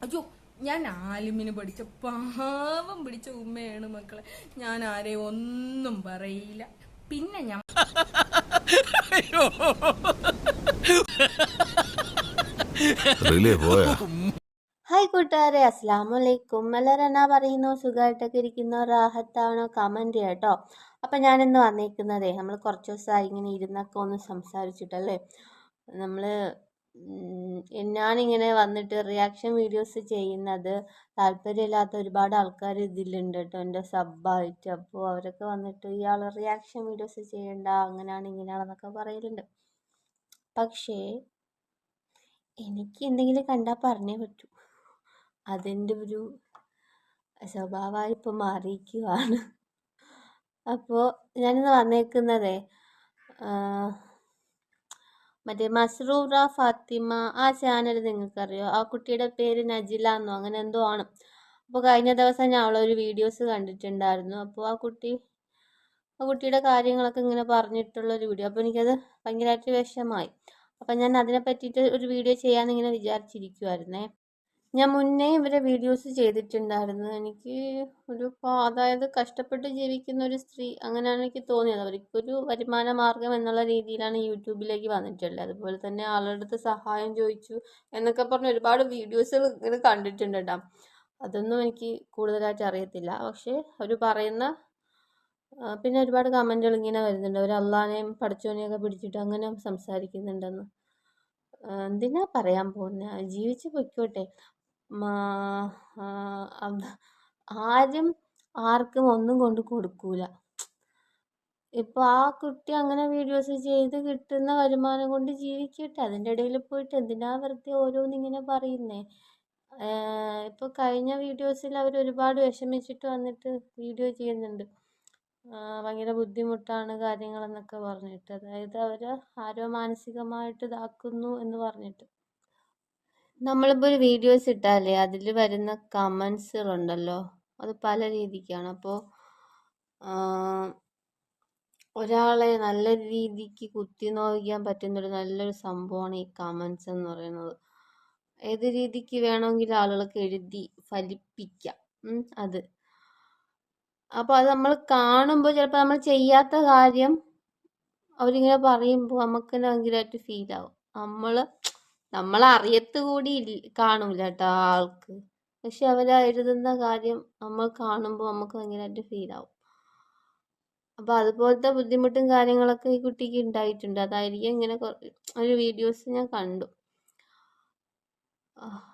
അയ്യോ ഞാൻ ആലിമിന് പഠിച്ച പാവം പിടിച്ച ഉമ്മയാണ് മക്കളെ. ഞാൻ ആരെ ഒന്നും പറയില്ല. പിന്നെ ഞാൻ ഹായ് കൂട്ടുകാരെ അസ്സാം വലൈക്കും എല്ലാവരും എന്നാ പറയുന്നു? സുഖമായിട്ടൊക്കെ ഇരിക്കുന്നോ? റാഹത്താണോ? കമന്റ് കേട്ടോ അപ്പം ഞാനിന്ന് വന്നേക്കുന്നതേ നമ്മൾ കുറച്ച് ദിവസമായി ഇങ്ങനെ ഇരുന്നൊക്കെ ഒന്ന് സംസാരിച്ചിട്ടല്ലേ? നമ്മൾ ഞാനിങ്ങനെ വന്നിട്ട് റിയാക്ഷൻ വീഡിയോസ് ചെയ്യുന്നത് താല്പര്യമില്ലാത്ത ഒരുപാട് ആൾക്കാർ ഇതിലുണ്ട് കേട്ടോ. എന്റെ സബ്ബായിട്ട് അപ്പോൾ അവരൊക്കെ വന്നിട്ട് ഇയാൾ റിയാക്ഷൻ വീഡിയോസ് ചെയ്യണ്ട അങ്ങനെയാണ് ഇങ്ങനെയാണെന്നൊക്കെ പറയലുണ്ട്. പക്ഷേ എനിക്ക് എന്തെങ്കിലും കണ്ടാൽ പറഞ്ഞേ പറ്റൂ. അതിന്റെ ഒരു സ്വഭാവമായി ഇപ്പോൾ മാറിയിരിക്കുകയാണ് അപ്പോൾ ഞാനിന്ന് വന്നേക്കുന്നതേ മറ്റേ മസ്റൂറ ഫാത്തിമ ആ ചാനൽ നിങ്ങൾക്കറിയോ? ആ കുട്ടിയുടെ പേര് നജില എന്നോ അങ്ങനെ എന്തോ ആണ്. അപ്പോൾ കഴിഞ്ഞ ദിവസം ഞാൻ അവളൊരു വീഡിയോസ് കണ്ടിട്ടുണ്ടായിരുന്നു. അപ്പോൾ ആ കുട്ടി ആ കുട്ടിയുടെ കാര്യങ്ങളൊക്കെ ഇങ്ങനെ പറഞ്ഞിട്ടുള്ളൊരു വീഡിയോ അപ്പോൾ എനിക്കത് ഭയങ്കരമായിട്ട് വിഷമായി. അപ്പം ഞാൻ അതിനെ പറ്റിയിട്ട് ഒരു വീഡിയോ ചെയ്യാമെന്ന് ഇങ്ങനെ വിചാരിച്ചിരിക്കുമായിരുന്നേ ഞാൻ മുന്നേ ഇവരെ വീഡിയോസ് ചെയ്തിട്ടുണ്ടായിരുന്നു. എനിക്ക് ഒരു അതായത് കഷ്ടപ്പെട്ട് ജീവിക്കുന്ന ഒരു സ്ത്രീ അങ്ങനെയാണ് എനിക്ക് തോന്നിയത്. അവർക്കൊരു വരുമാന മാർഗം എന്നുള്ള രീതിയിലാണ് യൂട്യൂബിലേക്ക് വന്നിട്ടുള്ളത്. അതുപോലെ തന്നെ ആളുടെ അടുത്ത് സഹായം ചോദിച്ചു എന്നൊക്കെ പറഞ്ഞ് ഒരുപാട് വീഡിയോസ് ഇങ്ങനെ കണ്ടിട്ടുണ്ട് കേട്ടോ. അതൊന്നും എനിക്ക് കൂടുതലായിട്ട് അറിയത്തില്ല. പക്ഷേ അവർ പറയുന്ന പിന്നെ ഒരുപാട് കമന്റുകൾ ഇങ്ങനെ വരുന്നുണ്ട്. അവർ അള്ളാനെയും പഠിച്ചോനെയൊക്കെ പിടിച്ചിട്ട് അങ്ങനെ സംസാരിക്കുന്നുണ്ടെന്ന്. എന്തിനാ പറയാൻ പോകുന്നത് ജീവിച്ച് പൊയ്ക്കോട്ടെ. ആരും ആർക്കും ഒന്നും കൊണ്ട് കൊടുക്കൂല. ഇപ്പോൾ ആ കുട്ടി അങ്ങനെ വീഡിയോസ് ചെയ്ത് കിട്ടുന്ന വരുമാനം കൊണ്ട് ജീവിക്കട്ടെ. അതിന്റെ ഇടയിൽ പോയിട്ട് എന്തിനാ വെറുതെ ഓരോന്നിങ്ങനെ പറയുന്നേ? ഇപ്പോൾ കഴിഞ്ഞ വീഡിയോസിൽ അവർ ഒരുപാട് വിഷമിച്ചിട്ട് വന്നിട്ട് വീഡിയോ ചെയ്യുന്നുണ്ട്. ഭയങ്കര ബുദ്ധിമുട്ടാണ് കാര്യങ്ങളെന്നൊക്കെ പറഞ്ഞിട്ട്. അതായത് അവർ ആരോ മാനസികമായിട്ട് ഇതാക്കുന്നു എന്ന് പറഞ്ഞിട്ട്. നമ്മളിപ്പോൾ ഒരു വീഡിയോസ് ഇട്ടാലേ അതിൽ വരുന്ന കമൻസുകളുണ്ടല്ലോ അത് പല രീതിക്കാണ്. അപ്പോൾ ഒരാളെ നല്ല രീതിക്ക് കുത്തി നോവിക്കാൻ പറ്റുന്നൊരു നല്ലൊരു സംഭവമാണ് ഈ കമൻസ് എന്ന് പറയുന്നത്. ഏത് രീതിക്ക് വേണമെങ്കിലും ആളുകൾക്ക് എഴുതി ഫലിപ്പിക്കാം. അത്. അപ്പോൾ അത് നമ്മൾ കാണുമ്പോൾ ചിലപ്പോൾ നമ്മൾ ചെയ്യാത്ത കാര്യം അവരിങ്ങനെ പറയുമ്പോൾ നമുക്ക് ഭയങ്കരമായിട്ട് ഫീൽ ആവും. നമ്മൾ നമ്മൾ അറിയത്ത് കൂടി കാണൂല കേട്ടോ ആൾക്ക്. പക്ഷെ അവർ എഴുതുന്ന കാര്യം നമ്മൾ കാണുമ്പോൾ നമുക്ക് ഭയങ്കരമായിട്ട് ഫീൽ ആവും അപ്പോൾ അതുപോലത്തെ ബുദ്ധിമുട്ടും കാര്യങ്ങളൊക്കെ ഈ കുട്ടിക്ക് ഉണ്ടായിട്ടുണ്ട്. അതായിരിക്കും ഇങ്ങനെ ഒരു വീഡിയോസ് ഞാൻ കണ്ടു.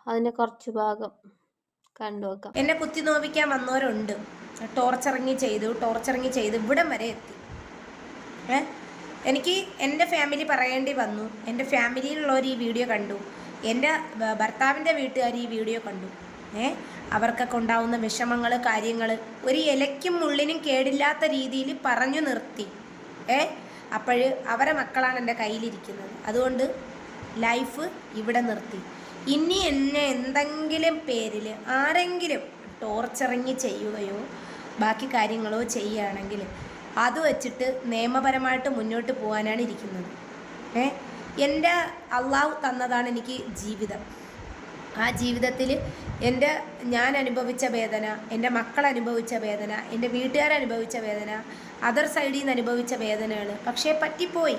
അതിന്റെ കുറച്ച് ഭാഗം കണ്ടു നോക്കാം. എന്നെ കുത്തി നോവിക്കാൻ വന്നവരുണ്ട്. ടോർച്ചറിങ് ചെയ്തു ടോർച്ചറിങ് ചെയ്ത് ഇവിടം വരെ എത്തി. ഏ? എനിക്ക് എന്റെ ഫാമിലി പറയേണ്ടി വന്നു. എന്റെ ഫാമിലിയിലുള്ളവർ ഈ വീഡിയോ കണ്ടു. എന്റെ ഭർത്താവിന്റെ വീട്ടുകാർ ഈ വീഡിയോ കണ്ടു. ഏ? അവർക്കൊക്കെ ഉണ്ടാവുന്ന വിഷമങ്ങൾ കാര്യങ്ങൾ ഒരു ഇലയ്ക്കും മുള്ളിനും കേടില്ലാത്ത രീതിയിൽ പറഞ്ഞു നിർത്തി. ഏ? അപ്പോൾ അവരെ മക്കളാണ് എന്റെ കയ്യിലിരിക്കുന്നത്. അതുകൊണ്ട് ലൈഫ് ഇവിടെ നിർത്തി. ഇനി എന്നെ എന്തെങ്കിലും പേരിൽ ആരെങ്കിലും ടോർച്ചറിങ് ചെയ്യുകയോ ബാക്കി കാര്യങ്ങളോ ചെയ്യുകയാണെങ്കിൽ അത് വെച്ചിട്ട് നിയമപരമായിട്ട് മുന്നോട്ട് പോകാനാണ് ഇരിക്കുന്നത്. ഏ? എന്റെ അള്ളാഹു തന്നതാണ് എനിക്ക് ജീവിതം. ആ ജീവിതത്തിൽ എന്റെ ഞാൻ അനുഭവിച്ച വേദന എന്റെ മക്കൾ അനുഭവിച്ച വേദന എന്റെ വീട്ടുകാർ അനുഭവിച്ച വേദന അതർ സൈഡിൽ നിന്ന് അനുഭവിച്ച വേദനയാണ് പക്ഷേ പറ്റിപ്പോയി.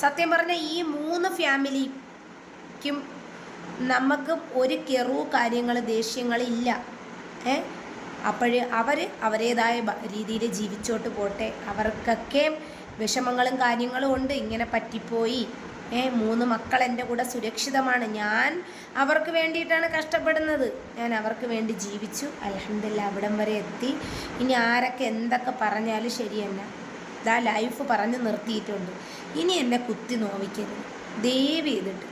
സത്യം പറഞ്ഞാൽ ഈ മൂന്ന് ഫാമിലിക്കും നമുക്ക് ഒരു കെറു കാര്യങ്ങൾ ദേഷ്യങ്ങളില്ല ഏ? അപ്പോൾ അവർ അവരേതായ രീതിയിൽ ജീവിച്ചോട്ട് പോട്ടെ. അവർക്കൊക്കെ വിഷമങ്ങളും കാര്യങ്ങളും ഉണ്ട്. ഇങ്ങനെ പറ്റിപ്പോയി. ഏ മൂന്ന് മക്കൾ എന്റെ കൂടെ സുരക്ഷിതമാണ്. ഞാൻ അവർക്ക് വേണ്ടിയിട്ടാണ് കഷ്ടപ്പെടുന്നത്. ഞാൻ അവർക്ക് വേണ്ടി ജീവിച്ചു. അലഹമില്ല അവിടം വരെ എത്തി. ഇനി ആരൊക്കെ എന്തൊക്കെ പറഞ്ഞാലും ശരിയല്ല ഇതാ ലൈഫ് പറഞ്ഞ് നിർത്തിയിട്ടുണ്ട്. ഇനി എന്നെ കുത്തി നോവിക്കരുത്. ദയവ് ചെയ്തിട്ട്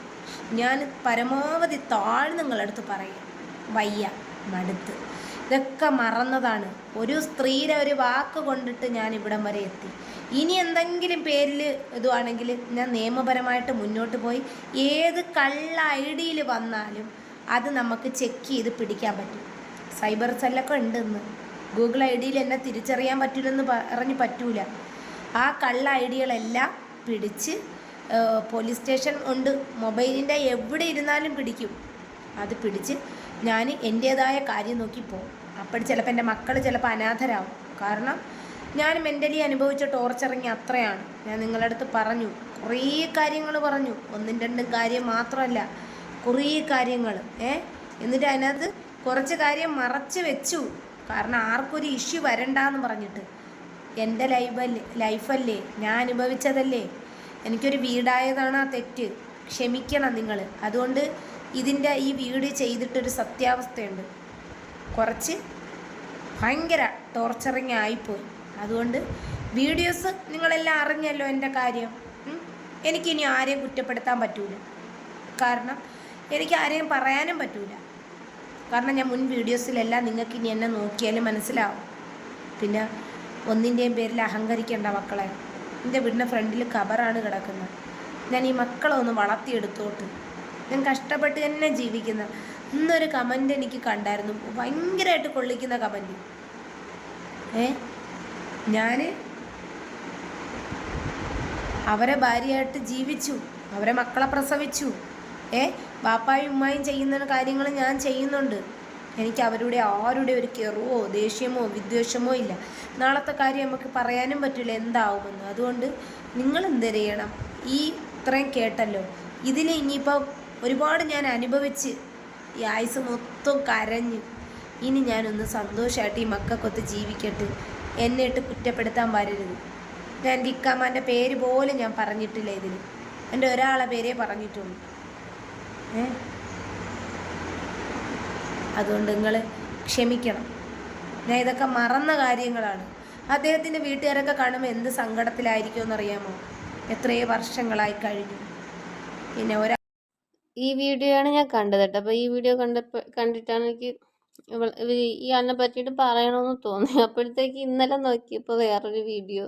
ഞാൻ പരമാവധി താഴ്ന്ന് നിങ്ങളടുത്ത് പറയും. വയ്യ മടുത്ത്. ഇതൊക്കെ മറന്നതാണ്. ഒരു സ്ത്രീയുടെ ഒരു വാക്ക് കൊണ്ടിട്ട് ഞാൻ ഇവിടം വരെ എത്തി. ഇനി എന്തെങ്കിലും പേരിൽ ഇതുവാണെങ്കിൽ ഞാൻ നിയമപരമായിട്ട് മുന്നോട്ട് പോയി. ഏത് കള്ള ഐ ഡിയിൽ വന്നാലും അത് നമുക്ക് ചെക്ക് ചെയ്ത് പിടിക്കാൻ പറ്റും. സൈബർ സെല്ലൊക്കെ ഉണ്ട് ഇന്ന് ഗൂഗിൾ ഐ ഡിയിൽ എന്നെ തിരിച്ചറിയാൻ പറ്റില്ലെന്ന് പറഞ്ഞ് പറ്റൂല. ആ കള്ള ഐ ഡികളെല്ലാം പിടിച്ച് പോലീസ് സ്റ്റേഷൻ ഉണ്ട്. മൊബൈലിന്റെ എവിടെ ഇരുന്നാലും പിടിക്കും. അത് പിടിച്ച് ഞാൻ എന്റേതായ കാര്യം നോക്കി പോകും അപ്പോൾ ചിലപ്പോൾ എന്റെ മക്കൾ ചിലപ്പോൾ അനാഥരാകും കാരണം ഞാൻ മെന്റലി അനുഭവിച്ച ടോർച്ചറിങ് അത്രയാണ്. ഞാൻ നിങ്ങളുടെ അടുത്ത് പറഞ്ഞു. കുറേ കാര്യങ്ങൾ പറഞ്ഞു. ഒന്നും രണ്ടും കാര്യം മാത്രമല്ല. കുറേ കാര്യങ്ങൾ. ഏ? എന്നിട്ട് അതിനകത്ത് കുറച്ച് കാര്യം മറച്ച് വെച്ചു. കാരണം ആർക്കൊരു ഇഷ്യൂ വരണ്ടെന്ന് പറഞ്ഞിട്ട്. എന്റെ ലൈഫല്ലേ ലൈഫല്ലേ ഞാൻ അനുഭവിച്ചതല്ലേ? എനിക്കൊരു വീടായതാണ് ആ തെറ്റ്. ക്ഷമിക്കണം നിങ്ങൾ അതുകൊണ്ട് ഇതിന്റെ ഈ വീട് ചെയ്തിട്ടൊരു സത്യാവസ്ഥയുണ്ട്. കുറച്ച് ഭയങ്കര ടോർച്ചറിങ് ആയിപ്പോയി അതുകൊണ്ട് വീഡിയോസ് നിങ്ങളെല്ലാം അറിഞ്ഞല്ലോ എന്റെ കാര്യം. എനിക്കിനി ആരെയും കുറ്റപ്പെടുത്താൻ പറ്റൂല. കാരണം എനിക്ക് ആരെയും പറയാനും പറ്റൂല. കാരണം ഞാൻ മുൻ വീഡിയോസിലെല്ലാം നിങ്ങൾക്ക് ഇനി എന്നെ നോക്കിയാലും മനസ്സിലാവും. പിന്നെ ഒന്നിന്റെയും പേരിൽ അഹങ്കരിക്കേണ്ട മക്കളെ. എന്റെ വീടിന്റെ ഫ്രണ്ടിൽ കബറാണ് കിടക്കുന്നത്. ഞാൻ ഈ മക്കളെ ഒന്ന് വളർത്തിയെടുത്തോട്ട്. ഞാൻ കഷ്ടപ്പെട്ട് തന്നെ ജീവിക്കുന്ന. ഇന്നൊരു കമന്റ് എനിക്ക് കണ്ടായിരുന്നു. ഭയങ്കരമായിട്ട് കൊള്ളിക്കുന്ന കമന്റ് ഏ? ഞാൻ അവരെ ഭാര്യയായിട്ട് ജീവിച്ചു. അവരെ മക്കളെ പ്രസവിച്ചു. ഏ? ബാപ്പായും ഉമ്മായും ചെയ്യുന്ന കാര്യങ്ങൾ ഞാൻ ചെയ്യുന്നുണ്ട്. എനിക്ക് അവരുടെ ആരുടെ ഒരു കെറുവോ ദേഷ്യമോ വിദ്വേഷമോ ഇല്ല. നാളത്തെ കാര്യം നമുക്ക് പറയാനും പറ്റില്ല എന്താവുമെന്ന്. അതുകൊണ്ട് നിങ്ങൾ എന്ത് ചെയ്യണം? ഈ ഇത്രയും കേട്ടല്ലോ. ഇതിൽ ഇനിയിപ്പോൾ ഒരുപാട് ഞാൻ അനുഭവിച്ച് ഈ ആയുസ് മൊത്തം കരഞ്ഞ്. ഇനി ഞാനൊന്ന് സന്തോഷമായിട്ട് ഈ മക്കൾക്കൊത്ത് ജീവിക്കട്ടെ. എന്നെ ഇട്ട് കുറ്റപ്പെടുത്താൻ വരരുത്. ഞാൻ എന്റെ ഇക്കാമാന്റെ പേര് പോലും ഞാൻ പറഞ്ഞിട്ടില്ല ഇതിൽ എന്റെ ഒരാളെ പേരേ പറഞ്ഞിട്ടുള്ളൂ. ഏ? അതുകൊണ്ട് നിങ്ങൾ ക്ഷമിക്കണം. ഞാൻ ഇതൊക്കെ മറന്ന കാര്യങ്ങളാണ്. അദ്ദേഹത്തിന്റെ വീട്ടുകാരൊക്കെ കാണുമ്പോൾ എന്ത് സങ്കടത്തിലായിരിക്കുമെന്ന് അറിയാമോ എത്രയോ വർഷങ്ങളായി കഴിഞ്ഞു. പിന്നെ ഒരാ ഈ വീഡിയോ ആണ് ഞാൻ കണ്ടത് കേട്ടോ. അപ്പോൾ ഈ വീഡിയോ കണ്ടപ്പോൾ കണ്ടിട്ടാണ് എനിക്ക് ഈ ആളിനെ പറ്റിയിട്ട് പറയണമെന്ന് തോന്നി. അപ്പോഴത്തേക്ക് ഇന്നലെ നോക്കിയപ്പോൾ വേറൊരു വീഡിയോ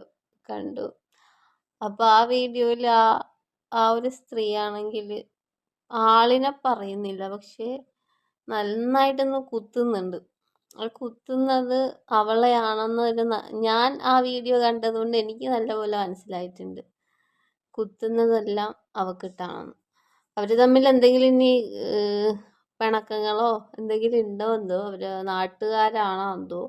കണ്ടു. അപ്പോൾ ആ വീഡിയോയിൽ ആ ആ ഒരു സ്ത്രീ ആണെങ്കിൽ ആളിനെ പറയുന്നില്ല. പക്ഷേ നന്നായിട്ടൊന്ന് കുത്തുന്നുണ്ട്. ആ കുത്തുന്നത് അവളെയാണെന്ന് ഒരു ഞാൻ ആ വീഡിയോ കണ്ടതുകൊണ്ട് എനിക്ക് നല്ലപോലെ മനസ്സിലായിട്ടുണ്ട്. കുത്തുന്നതെല്ലാം അവക്കിട്ടാണെന്ന് അവർ തമ്മിൽ എന്തെങ്കിലും ഇനി പിണക്കങ്ങളോ എന്തെങ്കിലും ഉണ്ടോ എന്തോ? അവർ നാട്ടുകാരാണോ എന്തോ?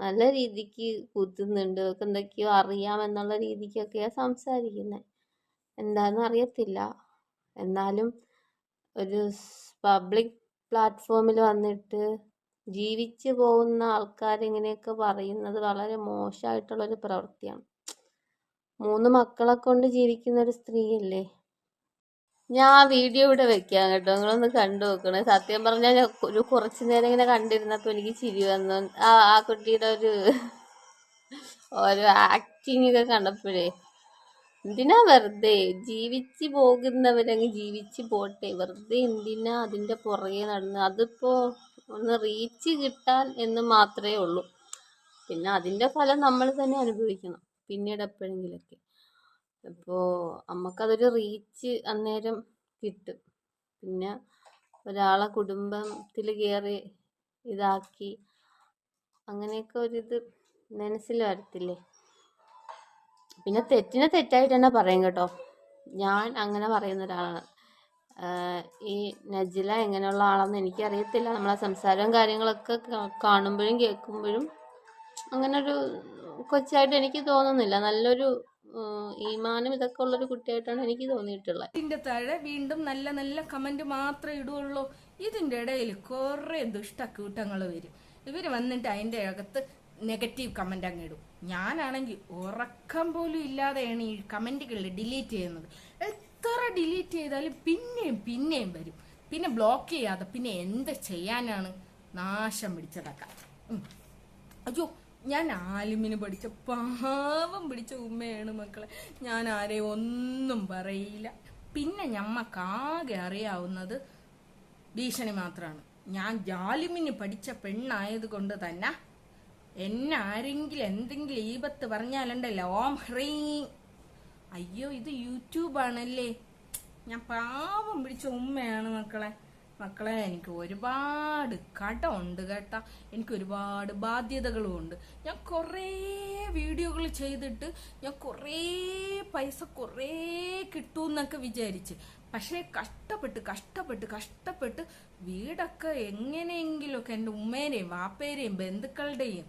നല്ല രീതിക്ക് കുത്തുന്നുണ്ട്. അവർക്ക് എന്തൊക്കെയോ അറിയാമെന്നുള്ള രീതിക്കൊക്കെയാണ് സംസാരിക്കുന്നത് എന്താണെന്ന് അറിയത്തില്ല. എന്നാലും ഒരു പബ്ലിക് പ്ലാറ്റ്ഫോമിൽ വന്നിട്ട് ജീവിച്ചു പോകുന്ന ആൾക്കാർ ഇങ്ങനെയൊക്കെ പറയുന്നത് വളരെ മോശമായിട്ടുള്ളൊരു പ്രവൃത്തിയാണ്. മൂന്ന് മക്കളെ കൊണ്ട് ജീവിക്കുന്ന ഒരു സ്ത്രീയല്ലേ? ഞാൻ വീഡിയോ ഇവിടെ വെക്കാം കേട്ടോ. നിങ്ങളൊന്ന് കണ്ടു നോക്കണേ. സത്യം പറഞ്ഞാൽ ഒരു കുറച്ച് നേരം ഇങ്ങനെ കണ്ടിരുന്നപ്പോൾ എനിക്ക് ചിരി വന്നു. ആ ആ കുട്ടിയുടെ ഒരു ഓരോ ആക്ടിങ് ഒക്കെ കണ്ടപ്പോഴേ എന്തിനാ വെറുതെ? ജീവിച്ച് പോകുന്നവരങ്ങ് ജീവിച്ച് പോട്ടെ. വെറുതെ എന്തിനാ അതിന്റെ പുറകെ നടന്ന്? അതിപ്പോൾ ഒന്ന് റീച്ച് കിട്ടാൻ എന്ന് മാത്രമേ ഉള്ളൂ. പിന്നെ അതിന്റെ ഫലം നമ്മൾ തന്നെ അനുഭവിക്കണം. പിന്നീട് എപ്പോഴെങ്കിലൊക്കെ. അപ്പോൾ നമുക്കതൊരു റീച്ച് അന്നേരം കിട്ടും. പിന്നെ ഒരാളെ കുടുംബത്തിൽ കയറി ഇതാക്കി അങ്ങനെയൊക്കെ ഒരിത് മനസ്സിൽ വരത്തില്ലേ? പിന്നെ തെറ്റിനെ തെറ്റായിട്ട് തന്നെ പറയും കേട്ടോ. ഞാൻ അങ്ങനെ പറയുന്ന ഒരാളാണ്. ഈ നജില എങ്ങനെയുള്ള ആളാണെന്ന് എനിക്കറിയത്തില്ല. നമ്മളെ സംസാരവും കാര്യങ്ങളൊക്കെ കാണുമ്പോഴും കേൾക്കുമ്പോഴും അങ്ങനെ ഒരു കൊച്ചായിട്ട് എനിക്ക് തോന്നുന്നില്ല. നല്ലൊരു ഈമാനും ഇതൊക്കെ ഉള്ളൊരു കുട്ടിയായിട്ടാണ് എനിക്ക് തോന്നിയിട്ടുള്ളത്. ഇതിന്റെ താഴെ വീണ്ടും നല്ല നല്ല കമന്റ് മാത്രമേ ഇടുള്ളൂ ഇതിന്റെ ഇടയിൽ കുറെ ദുഷ്ടക്കൂട്ടങ്ങൾ വരും. ഇവർ വന്നിട്ട് അതിന്റെ അകത്ത് നെഗറ്റീവ് കമന്റ് അങ്ങ് ഇടും. ഞാനാണെങ്കിൽ ഉറക്കം പോലും ഇല്ലാതെയാണ് ഈ കമന്റുകൾ ഡിലീറ്റ് ചെയ്യുന്നത്. എത്ര ഡിലീറ്റ് ചെയ്താലും പിന്നെയും പിന്നെയും വരും. പിന്നെ ബ്ലോക്ക് ചെയ്യാതെ പിന്നെ എന്ത് ചെയ്യാനാണ് നാശം പിടിച്ചതൊക്കെ. അയ്യോ ഞാൻ ആലിമിന് പഠിച്ച പാവം പിടിച്ച ഉമ്മയാണ് മക്കളെ. ഞാൻ ആരെ ഒന്നും പറയില്ല. പിന്നെ ഞമ്മക്കാകെ അറിയാവുന്നത് ഭീഷണി മാത്രമാണ് ഞാൻ ജാലിമിന് പഠിച്ച പെണ്ണായത് കൊണ്ട് തന്നെ എന്നെ ആരെങ്കിലും എന്തെങ്കിലും ഈപത്ത് പറഞ്ഞാലുണ്ടല്ലോ ഓം ഹ്രീം. അയ്യോ ഇത് യൂട്യൂബാണല്ലേ? ഞാൻ പാവം പിടിച്ച ഉമ്മയാണ് മക്കളെ. മക്കളെ എനിക്ക് ഒരുപാട് കടമുണ്ട് കേട്ടാ. എനിക്ക് ഒരുപാട് ബാധ്യതകളും ഉണ്ട്. ഞാൻ കുറേ വീഡിയോകൾ ചെയ്തിട്ട് ഞാൻ കുറേ പൈസ കുറേ കിട്ടുമെന്നൊക്കെ വിചാരിച്ച്. പക്ഷേ കഷ്ടപ്പെട്ട് കഷ്ടപ്പെട്ട് കഷ്ടപ്പെട്ട് വീടൊക്കെ എങ്ങനെയെങ്കിലുമൊക്കെ എന്റെ ഉമ്മേനെയും വാപ്പേരെയും ബന്ധുക്കളുടെയും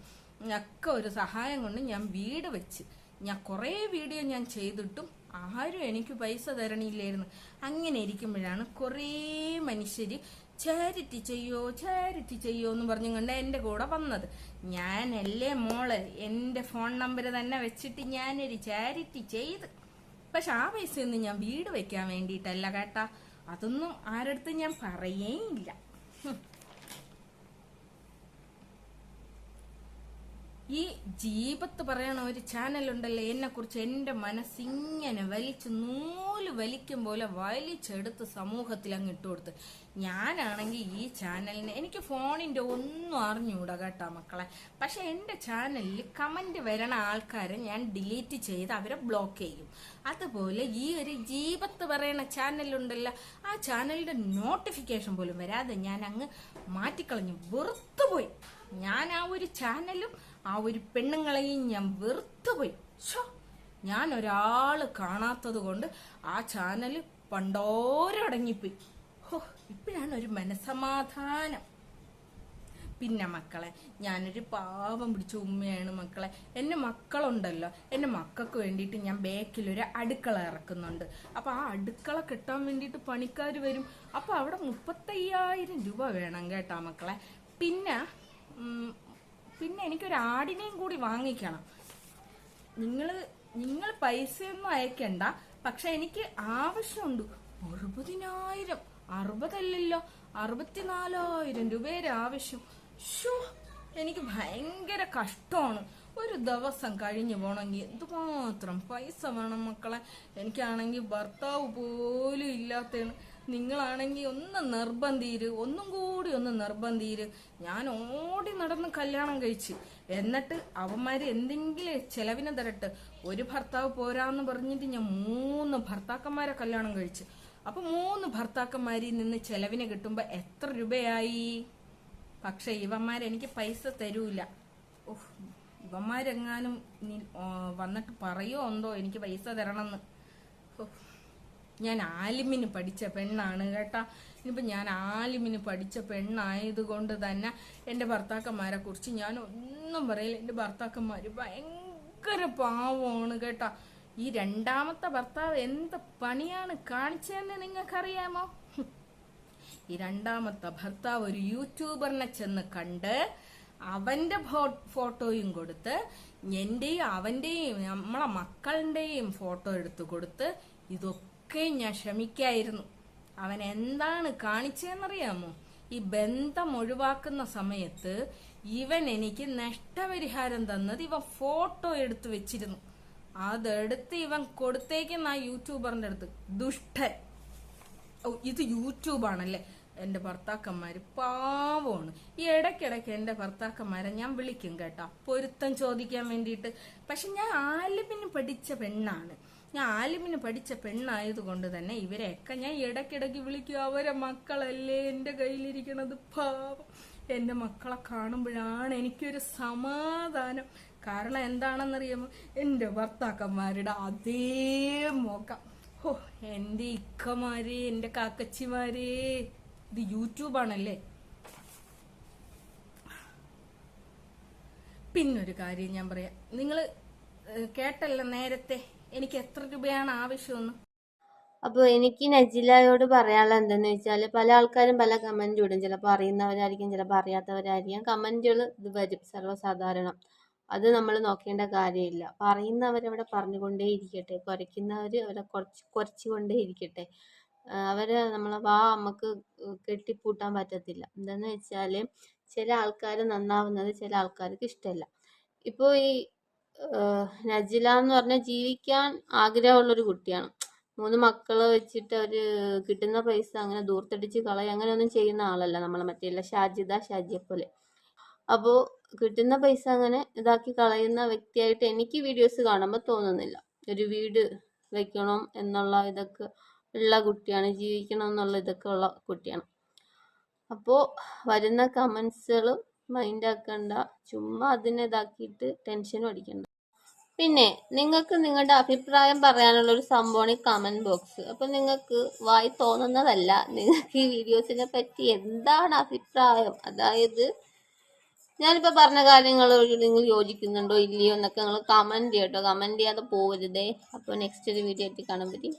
ഒക്കെ ഒരു സഹായം കൊണ്ട് ഞാൻ വീട് വെച്ച്. ഞാൻ കുറേ വീഡിയോ ഞാൻ ചെയ്തിട്ടും ആരും എനിക്ക് പൈസ തരണില്ലായിരുന്നു. അങ്ങനെ ഇരിക്കുമ്പോഴാണ് കുറേ മനുഷ്യർ ചാരിറ്റി ചെയ്യോ ചാരിറ്റി ചെയ്യോ എന്ന് പറഞ്ഞു കൊണ്ട് എന്റെ കൂടെ വന്നത്. ഞാനല്ലേ മോൾ എന്റെ ഫോൺ നമ്പർ തന്നെ വെച്ചിട്ട് ഞാനൊരു ചാരിറ്റി ചെയ്ത്. പക്ഷെ ആ പൈസ ഒന്നും ഞാൻ വീട് വെക്കാൻ വേണ്ടിയിട്ടല്ല കേട്ടാ. അതൊന്നും ആരടുത്ത് ഞാൻ പറയേയില്ല. ഈ ജീപത്ത് പറയണ ഒരു ചാനലുണ്ടല്ലോ എന്നെ കുറിച്ച് എന്റെ മനസ്സിങ്ങനെ വലിച്ച് നൂൽ വലിക്കും പോലെ വലിച്ചെടുത്ത് സമൂഹത്തിൽ അങ്ങ് ഇട്ട് കൊടുത്ത്. ഞാനാണെങ്കിൽ ഈ ചാനലിന് എനിക്ക് ഫോണിന്റെ ഒന്നും അറിഞ്ഞൂടാ കേട്ടോ മക്കളെ. പക്ഷെ എന്റെ ചാനലിൽ കമന്റ് വരണ ആൾക്കാരെ ഞാൻ ഡിലീറ്റ് ചെയ്ത് അവരെ ബ്ലോക്ക് ചെയ്യും. അതുപോലെ ഈ ഒരു ജീപത്ത് പറയണ ചാനലുണ്ടല്ലോ ആ ചാനലിന്റെ നോട്ടിഫിക്കേഷൻ പോലും വരാതെ ഞാൻ അങ്ങ് മാറ്റിക്കളഞ്ഞു. വെറുത്തുപോയി. ഞാൻ ആ ഒരു ചാനലും ആ ഒരു പെണ്ണുങ്ങളെയും ഞാൻ വെറുത്തുപോയി. ഞാൻ ഒരാൾ കാണാത്തത് കൊണ്ട് ആ ചാനൽ പണ്ടോരടങ്ങിപ്പോയി. ഹോ ഇപ്പോഴാണ് ഒരു മനസമാധാനം പിന്നെ മക്കളെ ഞാനൊരു പാവം പിടിച്ച ഉമ്മയാണ് മക്കളെ. എന്റെ മക്കളുണ്ടല്ലോ എന്റെ മക്കൾക്ക് വേണ്ടിയിട്ട് ഞാൻ ബേക്കിലൊരു അടുക്കള ഇറക്കുന്നുണ്ട്. അപ്പോൾ ആ അടുക്കള കിട്ടാൻ വേണ്ടിയിട്ട് പണിക്കാർ വരും. അപ്പോൾ അവിടെ മുപ്പത്തയ്യായിരം രൂപ വേണം കേട്ടോ മക്കളെ. പിന്നെ പിന്നെ എനിക്കൊരു ആടിനെയും കൂടി വാങ്ങിക്കണം. നിങ്ങൾ നിങ്ങൾ പൈസയൊന്നും അയക്കണ്ട. പക്ഷെ എനിക്ക് ആവശ്യമുണ്ട്. അറുപതിനായിരം. അറുപതല്ലല്ലോ. അറുപത്തിനാലായിരം രൂപയുടെ ആവശ്യം. എനിക്ക് ഭയങ്കര കഷ്ടമാണ്. ഒരു ദിവസം കഴിഞ്ഞു പോണെങ്കിൽ എന്തുമാത്രം പൈസ വേണം മക്കളെ. എനിക്കാണെങ്കിൽ ഭർത്താവ് പോലും ഇല്ലാത്തതാണ്. നിങ്ങളാണെങ്കിൽ ഒന്ന് നിർബന്ധീര് ഒന്നും കൂടി ഒന്ന് നിർബന്ധീര് ഞാൻ ഓടി നടന്ന് കല്യാണം കഴിച്ച്. എന്നിട്ട് അവന്മാര് എന്തെങ്കിലും ചെലവിന് തരട്ട് ഒരു ഭർത്താവ് പോരാന്ന് പറഞ്ഞിട്ട് ഞാൻ മൂന്ന് ഭർത്താക്കന്മാരെ കല്യാണം കഴിച്ച്. അപ്പൊ മൂന്ന് ഭർത്താക്കന്മാരിൽ നിന്ന് ചെലവിന് കിട്ടുമ്പോ എത്ര രൂപയായി? പക്ഷെ ഇവന്മാരെനിക്ക് പൈസ തരൂല. ഓഹ് ഇവന്മാരെങ്ങാനും വന്നിട്ട് പറയോ എന്തോ എനിക്ക് പൈസ തരണമെന്ന്. ഓഹ് ഞാൻ ആലിമിന് പഠിച്ച പെണ്ണാണ് കേട്ടാ. ഇനിയിപ്പോൾ ഞാൻ ആലിമിന് പഠിച്ച പെണ്ണായതുകൊണ്ട് തന്നെ എന്റെ ഭർത്താക്കന്മാരെ കുറിച്ച് ഞാൻ ഒന്നും പറയില്ല. എന്റെ ഭർത്താക്കന്മാർ ഭയങ്കര പാവമാണ് കേട്ടാ. ഈ രണ്ടാമത്തെ ഭർത്താവ് എന്ത് പണിയാണ് കാണിച്ചതെന്ന് നിങ്ങൾക്കറിയാമോ. ഈ രണ്ടാമത്തെ ഭർത്താവ് ഒരു യൂട്യൂബറിനെ ചെന്ന് കണ്ട് അവന്റെ ഫോട്ടോയും കൊടുത്ത് എന്റെയും അവന്റെയും നമ്മളെ മക്കളുടെയും ഫോട്ടോ എടുത്ത് കൊടുത്ത് ഇതൊക്കെ ഞാൻ ക്ഷമിക്കായിരുന്നു അവൻ എന്താണ് കാണിച്ചതെന്നറിയാമോ? ഈ ബന്ധം ഒഴിവാക്കുന്ന സമയത്ത് ഇവൻ എനിക്ക് നഷ്ടപരിഹാരം തന്നത് ഇവൻ ഫോട്ടോ എടുത്തു വെച്ചിരുന്നു. അതെടുത്ത് ഇവൻ കൊടുത്തേക്കുന്ന ആ യൂട്യൂബറിന്റെ അടുത്ത്. ദുഷ്ടൻ. ഇത് യൂട്യൂബാണല്ലേ? എന്റെ ഭർത്താക്കന്മാര് പാവമാണ്. ഈ ഇടയ്ക്കിടയ്ക്ക് എന്റെ ഭർത്താക്കന്മാരെ ഞാൻ വിളിക്കും കേട്ടോ. പൊരുത്തം ചോദിക്കാൻ വേണ്ടിയിട്ട്. പക്ഷെ ഞാൻ ആലിമിന് പഠിച്ച പെണ്ണാണ്. ഞാൻ ആലിമിന് പഠിച്ച പെണ്ണായതുകൊണ്ട് തന്നെ ഇവരെയൊക്കെ ഞാൻ ഇടയ്ക്കിടയ്ക്ക് വിളിക്കും. അവരെ മക്കളല്ലേ എന്റെ കയ്യിലിരിക്കണത്? പാവം. എന്റെ മക്കളെ കാണുമ്പോഴാണ് എനിക്കൊരു സമാധാനം. കാരണം എന്താണെന്നറിയാമോ? എന്റെ ഭർത്താക്കന്മാരുടെ അതേ മുഖം ഓ എന്റെ ഇക്കമാര് എന്റെ കാക്കച്ചിമാര്. ഇത് യൂട്യൂബാണല്ലേ? പിന്നൊരു കാര്യം ഞാൻ പറയാം. നിങ്ങൾ കേട്ടല്ലോ നേരത്തെ എനിക്ക് എത്ര രൂപയാണ് ആവശ്യമെന്ന് അപ്പോൾ എനിക്ക് നജിലയോട് പറയാനുള്ള എന്താന്ന് വെച്ചാൽ പല ആൾക്കാരും പല കമന്റ് ഇടും. ചിലപ്പോൾ അറിയുന്നവരായിരിക്കും ചിലപ്പോൾ അറിയാത്തവരായിരിക്കും. കമന്റുകൾ ഇത് വരും സർവസാധാരണം. അത് നമ്മൾ നോക്കേണ്ട കാര്യമില്ല. പറയുന്നവർ പറയുന്നവരവിടെ പറഞ്ഞുകൊണ്ടേ ഇരിക്കട്ടെ. കുറയ്ക്കുന്നവർ അവരെ കുറച്ച് കുറച്ചുകൊണ്ടേ ഇരിക്കട്ടെ. അവരെ നമ്മളെ വാ നമുക്ക് കെട്ടിപ്പൂട്ടാൻ പറ്റത്തില്ല. എന്താണെന്ന് വെച്ചാൽ ചില ആൾക്കാർ നന്നാവുന്നത് ചില ആൾക്കാർക്ക് ഇഷ്ടമല്ല. ഇപ്പോൾ ഈ നജില എന്ന് പറഞ്ഞാൽ ജീവിക്കാൻ ആഗ്രഹമുള്ള ഒരു കുട്ടിയാണ്. മൂന്ന് മക്കളെ വെച്ചിട്ട് അവർ കിട്ടുന്ന പൈസ അങ്ങനെ ദൂർത്തടിച്ച് കളയും അങ്ങനെയൊന്നും ചെയ്യുന്ന ആളല്ല നമ്മളെ മറ്റേ ഷാജിദ ഷാജിയെ പോലെ അപ്പോൾ കിട്ടുന്ന പൈസ അങ്ങനെ ഇതാക്കി കളയുന്ന വ്യക്തിയായിട്ട് എനിക്ക് വീഡിയോസ് കാണുമ്പോൾ തോന്നുന്നില്ല. ഒരു വീട് വെക്കണം എന്നുള്ള ഇതൊക്കെ ഉള്ള കുട്ടിയാണ് ജീവിക്കണം എന്നുള്ള ഇതൊക്കെ ഉള്ള കുട്ടിയാണ്. അപ്പോൾ വരുന്ന കമൻസുകളും മൈൻഡ് ആക്കണ്ട ചുമ്മാ അതിനെ ഇതാക്കിയിട്ട് ടെൻഷനും അടിക്കണ്ട. പിന്നെ നിങ്ങൾക്ക് നിങ്ങളുടെ അഭിപ്രായം പറയാനുള്ള ഒരു സംഭവമാണ് ഈ കമന്റ് ബോക്സ് അപ്പം നിങ്ങൾക്ക് വായി തോന്നുന്നതല്ല. നിങ്ങൾക്ക് ഈ വീഡിയോസിനെ പറ്റി എന്താണ് അഭിപ്രായം? അതായത് ഞാനിപ്പോൾ പറഞ്ഞ കാര്യങ്ങൾ നിങ്ങൾ യോജിക്കുന്നുണ്ടോ ഇല്ലയോ എന്നൊക്കെ നിങ്ങൾ കമന്റ് ചെയ്യട്ടോ. കമന്റ് ചെയ്യാതെ പോകരുതേ അപ്പോൾ നെക്സ്റ്റ് ഒരു വീഡിയോ ആയിട്ട് കാണാൻ പറ്റി